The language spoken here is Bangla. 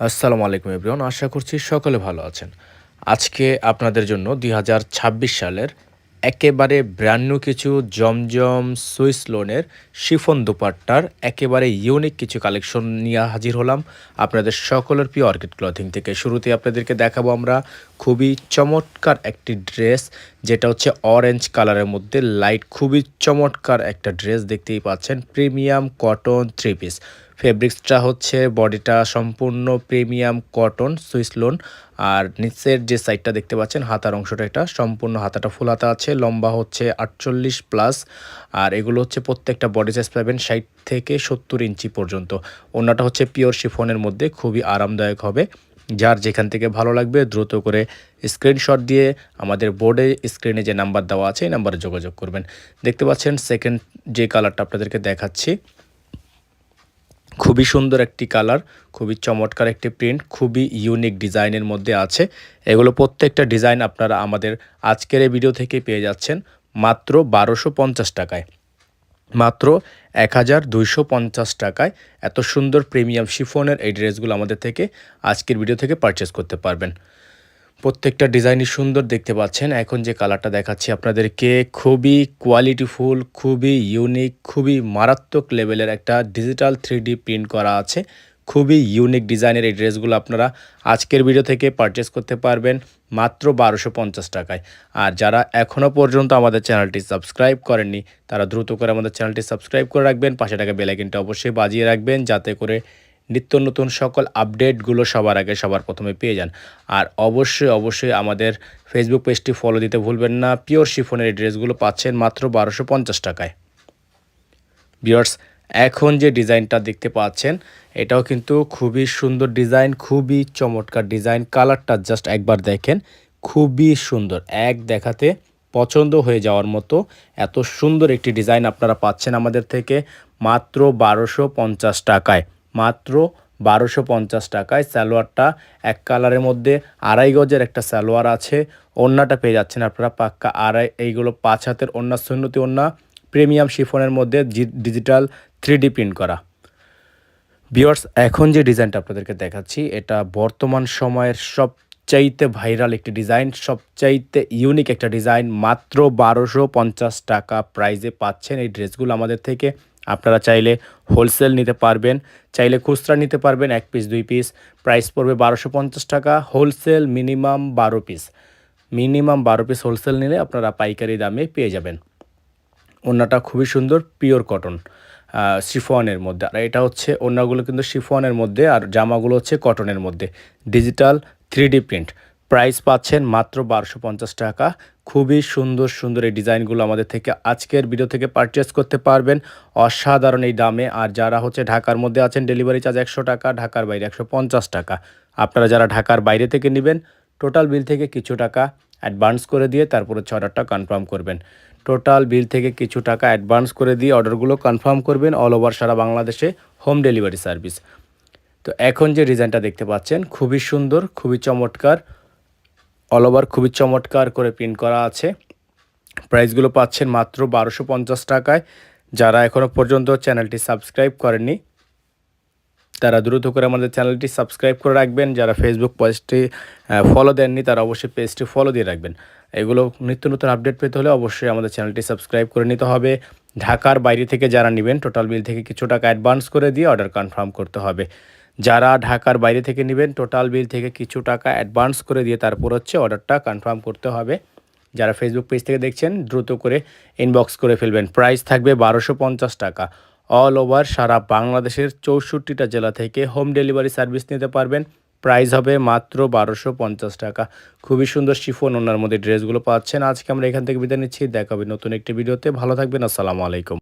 আসসালামু আলাইকুম, এভরিওয়ান। আশা করছি সকলে ভালো আছেন। আজকে আপনাদের জন্য দুই হাজার ছাব্বিশ সালের একেবারে ব্র্যান্ড কিছু জমজম সুইস লোনের শিফন দুপাট্টার একেবারে ইউনিক কিছু কালেকশন নিয়ে হাজির হলাম। আপনাদের সকলের প্রিয় অর্কিড ক্লথিং থেকে। শুরুতে আপনাদেরকে দেখাবো আমরা খুবই চমৎকার একটি ড্রেস যেটা হচ্ছে অরেঞ্জ কালারের মধ্যে লাইট খুবই চমৎকার একটা ড্রেস দেখতেই পাচ্ছেন। প্রিমিয়াম কটন থ্রি পিস ফেব্রিক্সটা হচ্ছে বডিটা সম্পূর্ণ প্রিমিয়াম কটন, সুইস লোন। আর নিচের যে সাইডটা দেখতে পাচ্ছেন, হাতার অংশটা এটা, সম্পূর্ণ হাতাটা ফুল হাতা আছে, লম্বা হচ্ছে আটচল্লিশ প্লাস। আর এগুলো হচ্ছে প্রত্যেকটা বডি সাইজ পাবেন ষাট থেকে সত্তর ইঞ্চি পর্যন্ত। অন্যটা হচ্ছে পিওর শিফনের মধ্যে, খুবই আরামদায়ক হবে। যার যেখান থেকে ভালো লাগবে, দ্রুত করে স্ক্রিনশট দিয়ে আমাদের বোর্ডে স্ক্রিনে যে নাম্বার দেওয়া আছে, এই নাম্বারে যোগাযোগ করবেন। দেখতে পাচ্ছেন সেকেন্ড যে কালারটা আপনাদেরকে দেখাচ্ছি খুবই সুন্দর একটি কালার, খুবই চমৎকার একটি প্রিন্ট, খুবই ইউনিক ডিজাইনের মধ্যে আছে। এগুলো প্রত্যেকটা ডিজাইন আপনারা আমাদের আজকের এই ভিডিও থেকে পেয়ে যাচ্ছেন মাত্র বারোশো পঞ্চাশ টাকায়। মাত্র এক হাজার দুইশো পঞ্চাশ টাকায় এত সুন্দর প্রিমিয়াম শিফনের এই ড্রেসগুলো আমাদের থেকে আজকের ভিডিও থেকে পারচেস করতে পারবেন। প্রত্যেকটা ডিজাইনই সুন্দর দেখতে পাচ্ছেন। এখন যে কালারটা দেখাচ্ছি আপনাদেরকে, খুবই কোয়ালিটিফুল খুবই ইউনিক খুবই মারাত্মক লেভেলের একটা ডিজিটাল থ্রি প্রিন্ট করা আছে। খুবই ইউনিক ডিজাইনের এই ড্রেসগুলো আপনারা আজকের ভিডিও থেকে পারচেস করতে পারবেন মাত্র বারোশো পঞ্চাশ টাকায়। আর যারা এখনও পর্যন্ত আমাদের চ্যানেলটি সাবস্ক্রাইব করেননি, তারা দ্রুত করে আমাদের চ্যানেলটি সাবস্ক্রাইব করে রাখবেন। পাশে টাকা বেলাইকিনটা অবশ্যই বাজিয়ে রাখবেন, যাতে করে নিত্য নতুন সকল আপডেটগুলো সবার আগে সবার প্রথমে পেয়ে যান। আর অবশ্যই অবশ্যই আমাদের ফেসবুক পেজটি ফলো দিতে ভুলবেন না। পিওর শিফনের ড্রেসগুলো পাচ্ছেন মাত্র বারোশো পঞ্চাশ টাকায়। বিয়ার্স এখন যে ডিজাইনটা দেখতে পাচ্ছেন, এটাও কিন্তু খুবই সুন্দর ডিজাইন, খুবই চমৎকার ডিজাইন। কালারটা জাস্ট একবার দেখেন, খুবই সুন্দর। এক দেখাতে পছন্দ হয়ে যাওয়ার মতো এত সুন্দর একটি ডিজাইন আপনারা পাচ্ছেন আমাদের থেকে মাত্র বারোশো পঞ্চাশ টাকায়। মাত্র বারোশো পঞ্চাশ টাকায় সালোয়ারটা এক কালারের মধ্যে, আড়াই গজের একটা সালোয়ার আছে, ওন্নাটা পেয়ে যাচ্ছেন আপনারা পাক্কা। আড়াই এইগুলো পাঁচ হাতের ওন্না, সুন্নতি ওন্না, প্রিমিয়াম শিফনের মধ্যে ডিজিটাল থ্রি প্রিন্ট করা। বিয়ার্স এখন যে ডিজাইনটা আপনাদেরকে দেখাচ্ছি, এটা বর্তমান সময়ের সব চাইতে ভাইরাল একটি ডিজাইন, সবচাইতে ইউনিক একটা ডিজাইন, মাত্র বারোশো পঞ্চাশ টাকা প্রাইজে পাচ্ছেন এই ড্রেসগুলো আমাদের থেকে। আপনারা চাইলে হোলসেল নিতে পারবেন, চাইলে খুচরা নিতে পারবেন এক পিস দুই পিস প্রাইস পড়বে বারোশো পঞ্চাশ টাকা, হোলসেল মিনিমাম বারো পিস মিনিমাম বারো পিস হোলসেল নিলে আপনারা পাইকারি দামে পেয়ে যাবেন। ওনাটা খুবই সুন্দর পিওর কটন শিফনের মধ্যে। আর এটা হচ্ছে ওনাগুলো কিন্তু শিফনের মধ্যে, আর জামাগুলো হচ্ছে কটনের মধ্যে। ডিজিটাল থ্রি প্রিন্ট প্রাইস পাচ্ছেন মাত্র বারোশো পঞ্চাশ টাকা। খুবই সুন্দর সুন্দর এই ডিজাইনগুলো আমাদের থেকে আজকের ভিডিও থেকে পারচেস করতে পারবেন। অসাধারণ এই দামে। আর যারা হচ্ছে ঢাকার মধ্যে আছেন ডেলিভারি চার্জ একশো টাকা, ঢাকার বাইরে একশো পঞ্চাশ টাকা। আপনারা যারা ঢাকার বাইরে থেকে নেবেন টোটাল বিল থেকে কিছু টাকা অ্যাডভান্স করে দিয়ে তারপরে হচ্ছে অর্ডারটা কনফার্ম করবেন। টোটাল বিল থেকে কিছু টাকা অ্যাডভান্স করে দিয়ে অর্ডারগুলো কনফার্ম করবেন অল ওভার সারা বাংলাদেশে হোম ডেলিভারি সার্ভিস তো এখন যে ডিজাইনটা দেখতে পাচ্ছেন, খুবই সুন্দর, খুবই চমৎকার। অল ওভার খুবই চমৎকার করে প্রিন্ট করা আছে। প্রাইসগুলো পাচ্ছেন মাত্র বারোশো পঞ্চাশ টাকায়। যারা এখনও পর্যন্ত চ্যানেলটি সাবস্ক্রাইব করেননি, তারা দ্রুত করে আমাদের চ্যানেলটি সাবস্ক্রাইব করে রাখবেন। যারা ফেসবুক পেজটি ফলো দেননি, তারা অবশ্যই পেজটি ফলো দিয়ে রাখবেন। এগুলো নিত্য নতুন আপডেট পেতে হলে অবশ্যই আমাদের চ্যানেলটি সাবস্ক্রাইব করে নিতে হবে। ঢাকার বাইরে থেকে যারা নেবেন টোটাল বিল থেকে কিছু টাকা অ্যাডভান্স করে দিয়ে অর্ডার কনফার্ম করতে হবে। যারা ঢাকার বাইরে থেকে নেবেন টোটাল বিল থেকে কিছু টাকা অ্যাডভান্স করে দিয়ে তারপর হচ্ছে অর্ডারটা কনফার্ম করতে হবে। যারা ফেসবুক পেজ থেকে দেখছেন, দ্রুত করে ইনবক্স করে ফেলবেন। প্রাইস থাকবে বারোশো পঞ্চাশ টাকা। অল ওভার সারা বাংলাদেশের চৌষট্টিটা জেলা থেকে হোম ডেলিভারি সার্ভিস নিতে পারবেন। প্রাইস হবে মাত্র বারোশো পঞ্চাশ টাকা। খুবই সুন্দর শিফন ওনার মধ্যে ড্রেসগুলো পাচ্ছেন। আজকে আমরা এখান থেকে বিদায় নিচ্ছি। দেখা হবে নতুন একটি ভিডিওতে। ভালো থাকবেন। আসসালামু আলাইকুম।